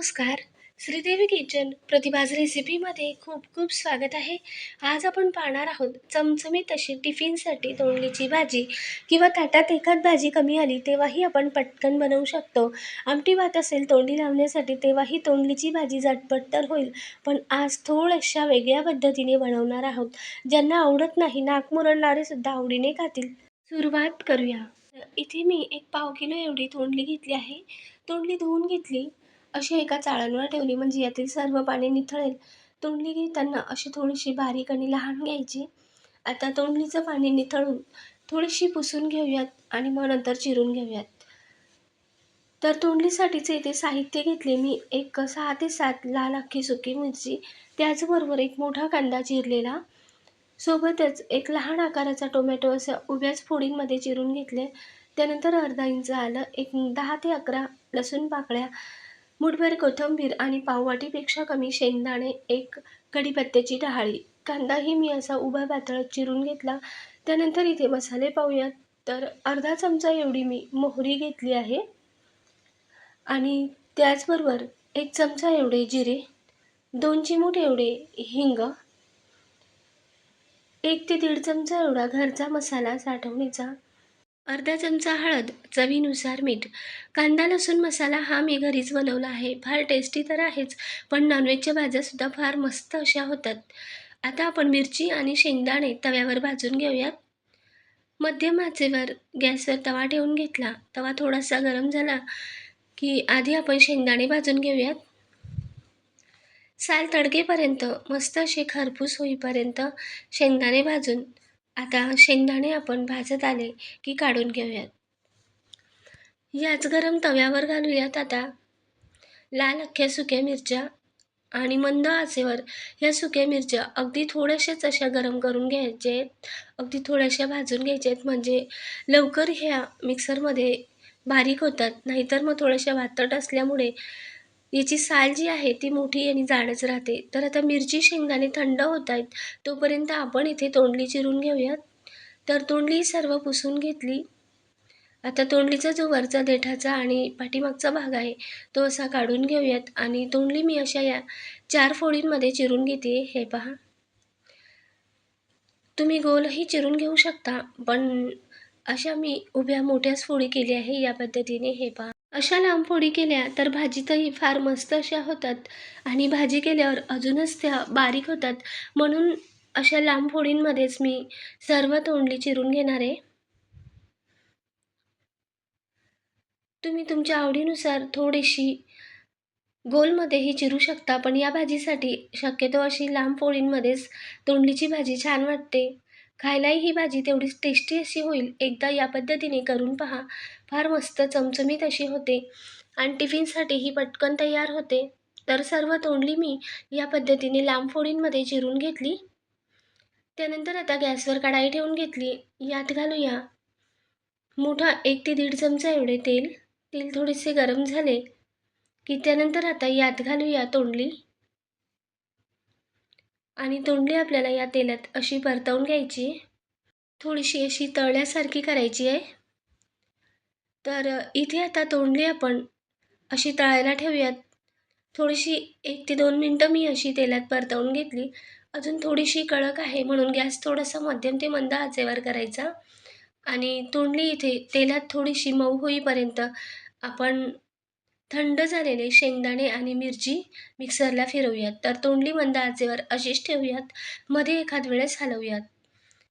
नमस्कार. श्रीदेवी किचन प्रतिभाज रेसिपीमध्ये खूप खूप स्वागत आहे. आज आपण पाहणार आहोत चमचमीत अशी टिफिनसाठी तोंडलीची भाजी किंवा ताटात एखाद भाजी कमी आली तेव्हाही आपण पटकन बनवू शकतो. आमटी भात असेल तोंडी लावण्यासाठी तेव्हाही तोंडलीची भाजी झटपट तर होईल पण आज थोड्याशा वेगळ्या पद्धतीने बनवणार आहोत. ज्यांना आवडत नाही नाक मुरडणारेसुद्धा आवडीने खातील. सुरुवात करूया. इथे मी एक पाव किलो एवढी तोंडली घेतली आहे. तोंडली धुवून घेतली. अशी एका चाळणवर ठेवली. म्हणजे यातील सर्व पाणी निथळेल. तोंडली घेताना अशी थोडीशी बारीक आणि लहान घ्यायची. आता तोंडलीचं पाणी निथळून थोडीशी पुसून घेऊयात आणि मग नंतर चिरून घेऊयात. तर तोंडलीसाठीचे इथे साहित्य घेतले मी. एक सहा ते सात लाल अख्खी सुकी मिरची. त्याचबरोबर एक मोठा कांदा चिरलेला. सोबतच एक लहान आकाराचा टोमॅटो असं उभ्याच फोडींमध्ये चिरून घेतले. त्यानंतर अर्धा इंच आलं. एक दहा ते अकरा लसूण पाकळ्या. मुठभर कोथिंबीर आणि पाववाटीपेक्षा कमी शेंगदाणे एक कढीपत्त्याची डहाळी. कांदाही मी असा उभा पातळ चिरून घेतला. त्यानंतर इथे मसाले पाहूयात. तर अर्धा चमचा एवढी मी मोहरी घेतली आहे. आणि त्याचबरोबर एक चमचा एवढे जिरे दोन चिमूट एवढे हिंग एक ते दीड चमचा एवढा घरचा मसाला साठवणीचा अर्धा चमचा हळद चवीनुसार मीठ कांदा लसूण मसाला हा मी घरीच बनवला आहे. फार टेस्टी तर आहेच पण नॉनव्हेजच्या भाज्यासुद्धा फार मस्त अशा होतात. आता आपण मिरची आणि शेंगदाणे तव्यावर भाजून घेऊयात. मध्यम आचेवर गॅसवर तवा ठेवून घेतला. तवा थोडासा गरम झाला की आधी आपण शेंगदाणे भाजून घेऊयात. साल तडकेपर्यंत मस्त असे खरपूस होईपर्यंत शेंगदाणे भाजून आता शेंगदाणे आपण भाजत आले की काढून घेऊयात. याच गरम तव्यावर घालूयात आता. लाल अख्ख्या सुक्या मिरच्या आणि मंद आचेवर ह्या सुक्या मिरच्या अगदी थोड्याशाच अशा गरम करून घ्यायचे. आहेत अगदी थोड्याशा भाजून घ्यायच्या आहेत म्हणजे लवकर ह्या मिक्सरमध्ये बारीक होतात. नाहीतर मग थोड्याशा वातट असल्यामुळे याची साल जी आहे ती मोठी आणि जाडच राहते. तर आता मिरची शेंगदाणे थंड होत आहेत तोपर्यंत आपण इथे तोंडली चिरून घेऊयात. तर तोंडली सर्व पुसून घेतली. आता तोंडलीचा जो वरचा देठाचा आणि पाठीमागचा भाग आहे तो असा काढून घेऊयात आणि तोंडली मी अशा या चार फोडींमध्ये चिरून घेते. हे पहा. तुम्ही गोलही चिरून घेऊ शकता पण अशा मी उभ्या मोठ्याच फोडी केल्या आहे या पद्धतीने हे पहा. अशा लांब फोडी केल्या तर भाजीतही फार मस्त अशा होतात आणि भाजी केल्यावर अजूनच त्या बारीक होतात. म्हणून अशा लांब फोडींमध्येच मी सर्व तोंडली चिरून घेणार आहे. तुम्ही तुमच्या आवडीनुसार थोडीशी गोलमध्येही चिरू शकता पण या भाजीसाठी शक्यतो अशी लांब पोळींमध्येच तोंडलीची भाजी छान वाटते. खायलाही ही भाजी तेवढीच टेस्टी अशी होईल. एकदा या पद्धतीने करून पहा. फार मस्त चमचमीत अशी होते. आणि टिफिनसाठी ही पटकन तयार होते. तर सर्व तोंडली मी या पद्धतीने लांब फोडींमध्ये चिरून घेतली. त्यानंतर आता गॅसवर कढाई ठेवून घेतली. यात घालूया. मोठा एक ते दीड चमचा एवढे तेल. तेल थोडेसे गरम झाले. की त्यानंतर आता यात घालूया तोंडली. आणि तोंडली आपल्याला या तेलात अशी परतवून घ्यायची. थोडीशी अशी तळल्यासारखी करायची आहे. तर इथे आता तोंडली आपण अशी तळायला ठेवूयात. थोडीशी एक ते दोन मिनटं मी अशी तेलात परतवून घेतली. अजून थोडीशी कळक आहे म्हणून गॅस थोडासा मध्यम ते मंद आचेवर करायचा. आणि तोंडली इथे तेलात थोडीशी मऊ होईपर्यंत आपण थंड झालेले शेंगदाणे आणि मिरची मिक्सरला फिरवूयात. तर तोंडली मंद आचेवर अशीच ठेवूयात. मध्ये एखाद वेळेस हलवूयात.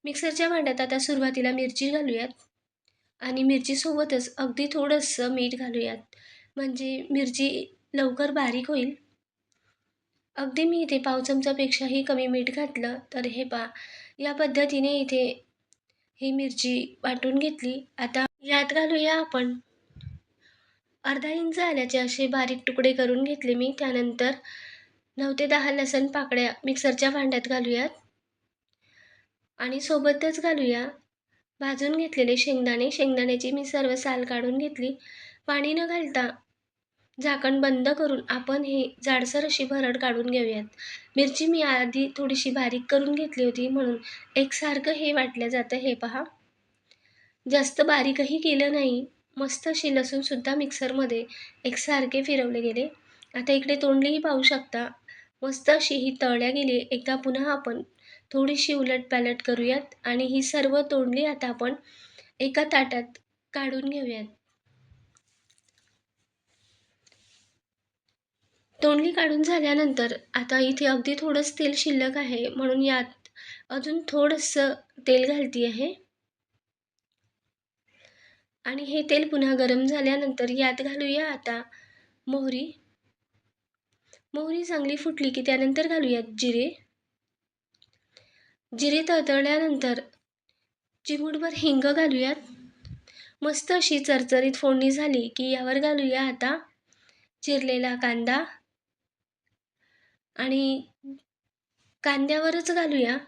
मिक्सरच्या भांड्यात आता सुरुवातीला मिरची घालूयात आणि मिरचीसोबतच अगदी थोडंसं मीठ घालूयात. म्हणजे मिरची लवकर बारीक होईल. अगदी मी इथे पाव चमचापेक्षाही कमी मीठ घातलं तर हे पा या पद्धतीने इथे ही मिरची वाटून घेतली. आता यात घालूया आपण अर्धा इंच आल्याचे असे बारीक तुकडे करून घेतले मी. त्यानंतर नऊ ते दहा लसण पाकळ्या मिक्सरच्या भांड्यात घालूयात. आणि सोबतच घालूया भाजून घेतलेले शेंगदाणे. शेंगदाण्याची मी सर्व साल काढून घेतली. पाणी न घालता झाकण बंद करून आपण हे जाडसर अशी भरड काढून घेऊयात. मिरची मी आधी थोडीशी बारीक करून घेतली होती म्हणून एकसारखं हे वाटलं जातं. हे पहा. जास्त बारीकही केलं नाही. मस्त अशी लसूणसुद्धा मिक्सरमध्ये एकसारखे फिरवले गेले. आता इकडे तोंडलीही पाहू शकता. मस्त अशी ही तळल्या गेली. एकदा पुन्हा आपण थोडीशी उलटपालट करूयात आणि ही सर्व तोंडली आता आपण एका ताटात काढून घेऊयात. तोंडली काढून झाल्यानंतर आता इथे अगदी थोडंच तेल शिल्लक आहे. म्हणून यात अजून थोडंसं तेल घालती आहे आणि हे तेल पुन्हा गरम झाल्यानंतर यात घालूया आता मोहरी. मोहरी चांगली फुटली की त्यानंतर घालूयात जिरे. जिरे तळतळल्यानंतर चिमूटभर हिंग घालूयात. मस्त अशी चरचरीत फोडणी झाली की यावर घालूया आता चिरलेला कांदा. आणि कांद्यावरच घालूया.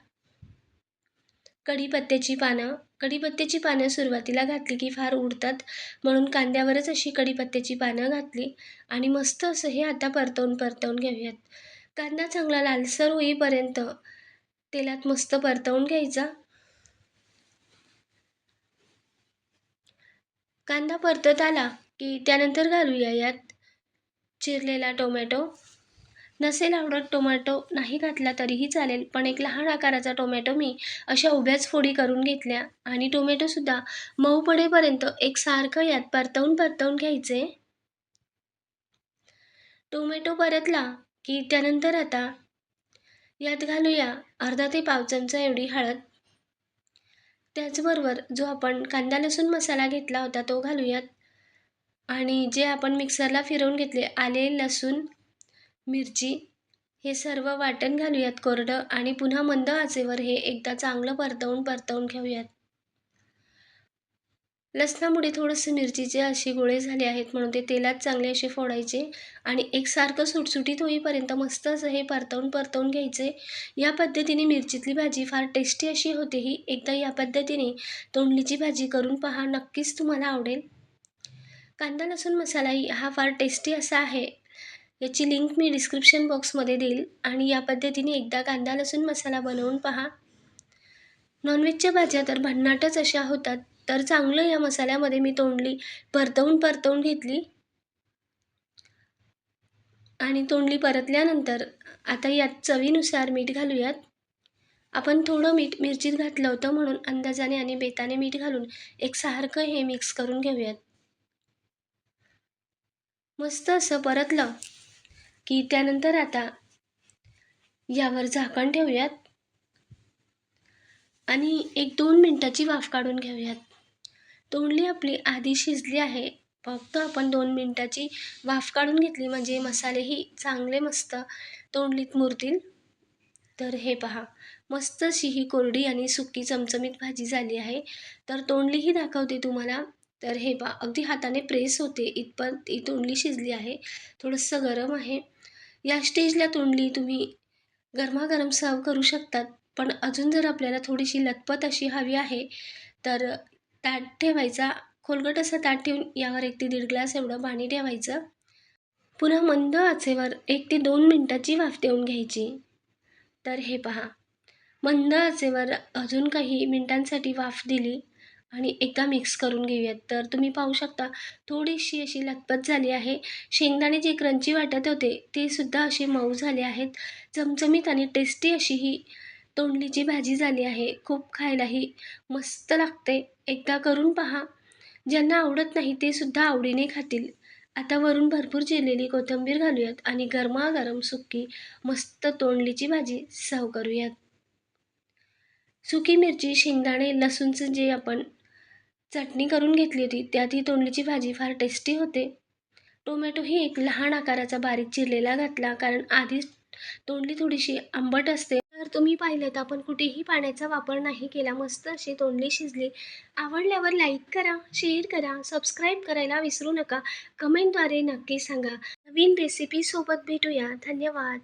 कढीपत्त्याची पानं. कढीपत्त्याची पानं सुरुवातीला घातली की फार उडतात म्हणून कांद्यावरच अशी कढीपत्त्याची पानं घातली आणि मस्त असं हे आता परतवून परतवून घेऊयात. कांदा चांगला लालसर होईपर्यंत तेलात मस्त परतवून घ्यायचा. कांदा परतत आला की त्यानंतर घालूया यात चिरलेला टोमॅटो. नसेल आवडत टोमॅटो नाही घातला तरीही चालेल पण एक लहान आकाराचा टोमॅटो मी अशा उभ्याच फोडी करून घेतल्या आणि टोमॅटोसुद्धा मऊ पडेपर्यंत एकसारखं यात परतवून परतवून घ्यायचे. टोमॅटो परतला की त्यानंतर आता यात घालूया अर्धा ते पाव चमचा एवढी हळद. त्याचबरोबर जो आपण कांदा लसूण मसाला घेतला होता तो घालूयात. आणि जे आपण मिक्सरला फिरवून घेतले आले लसूण मिरची. हे सर्व वाटण घालूयात कोरडं आणि पुन्हा मंद आचेवर हे एकदा चांगलं परतवून परतवून घेऊयात. लसणामुळे थोडंसं मिरचीचे असे गोळे झाले आहेत म्हणून ते तेलात चांगले असे फोडायचे आणि एकसारखं सुटसुटीत होईपर्यंत मस्त असं हे परतवून परतवून घ्यायचे. या पद्धतीने मिरचीतली भाजी फार टेस्टी अशी होते ही एकदा या पद्धतीने तोंडलीची भाजी करून पहा नक्कीच तुम्हाला आवडेल. कांदा लसूण मसाला हा फार टेस्टी असा आहे. याची लिंक मी डिस्क्रिप्शन बॉक्समध्ये देईल आणि या पद्धतीने एकदा कांदा लसूण मसाला बनवून पहा. नॉनव्हेजच्या भाज्या तर भन्नाटच अशा होतात तर चांगलं या मसाल्यामध्ये मी तोंडली परतवून परतवून घेतली. आणि तोंडली परतल्यानंतर आता यात चवीनुसार मीठ घालूयात. आपण थोडं मीठ मिरचीत घातलं होतं म्हणून अंदाजाने आणि बेताने मीठ घालून एक सारखं हे मिक्स करून घेऊयात. मस्त असं परतलं. की त्यानंतर आता यावर झाकण ठेवूयात. आणि एक दोन मिनटाची वाफ काढून घेऊयात. तोंडली आपली आधी शिजली आहे. फक्त आपण दोन मिनटाची वाफ काढून घेतली म्हणजे मसालेही चांगले मस्त तोंडलीत मुरतील. तर हे पहा मस्त अशी ही कोरडी आणि सुकी चमचमीत भाजी झाली आहे. तर तोंडलीही दाखवते तुम्हाला. तर हे पहा अगदी हाताने प्रेस होते. इतपत ही तोंडली शिजली आहे. थोडंसं गरम आहे. या स्टेजला तोंडली तुम्ही गरमागरम सर्व करू शकतात. पण अजून जर आपल्याला थोडीशी लतपत अशी हवी आहे तर ताट ठेवायचा. खोलगट असा ताट ठेवून यावर एक ते दीड ग्लास एवढं पाणी ठेवायचं. पुन्हा मंद आचेवर एक ते दोन मिनटाची वाफ देऊन घ्यायची. तर हे पहा मंद आचेवर अजून काही मिनटांसाठी वाफ दिली. आणि एकदा मिक्स करून घेऊयात. तर तुम्ही पाहू शकता थोडीशी अशी लथपथ झाली आहे. शेंगदाणे जे क्रंची वाटत होते ते सुद्धा असे मऊ झाले आहेत. चमचमीत आणि टेस्टी अशी ही तोंडलीची भाजी झाली आहे. खूप खायलाही मस्त लागते. एकदा करून पहा. ज्यांना आवडत नाही ते सुद्धा आवडीने खातील. आता वरून भरपूर चिरलेली कोथिंबीर घालूयात आणि गरमागरम सुकी मस्त तोंडलीची भाजी सर्व करूयात. सुकी मिरची शेंगदाणे लसूणचं जे आपण चटणी करून घेतली होती. त्यात ही तोंडलीची भाजी फार टेस्टी होते. टोमॅटो ही एक लहान आकाराचा बारीक चिरलेला घातला. कारण आधीच तोंडली थोडीशी आंबट असते. तर तुम्ही पाहिलं तर आपण कुठेही पाण्याचा वापर नाही केला. मस्त अशी तोंडली शिजली. आवडल्यावर लाईक करा शेअर करा सबस्क्राईब करायला विसरू नका. कमेंटद्वारे नक्की सांगा. नवीन रेसिपीसोबत भेटूया. धन्यवाद.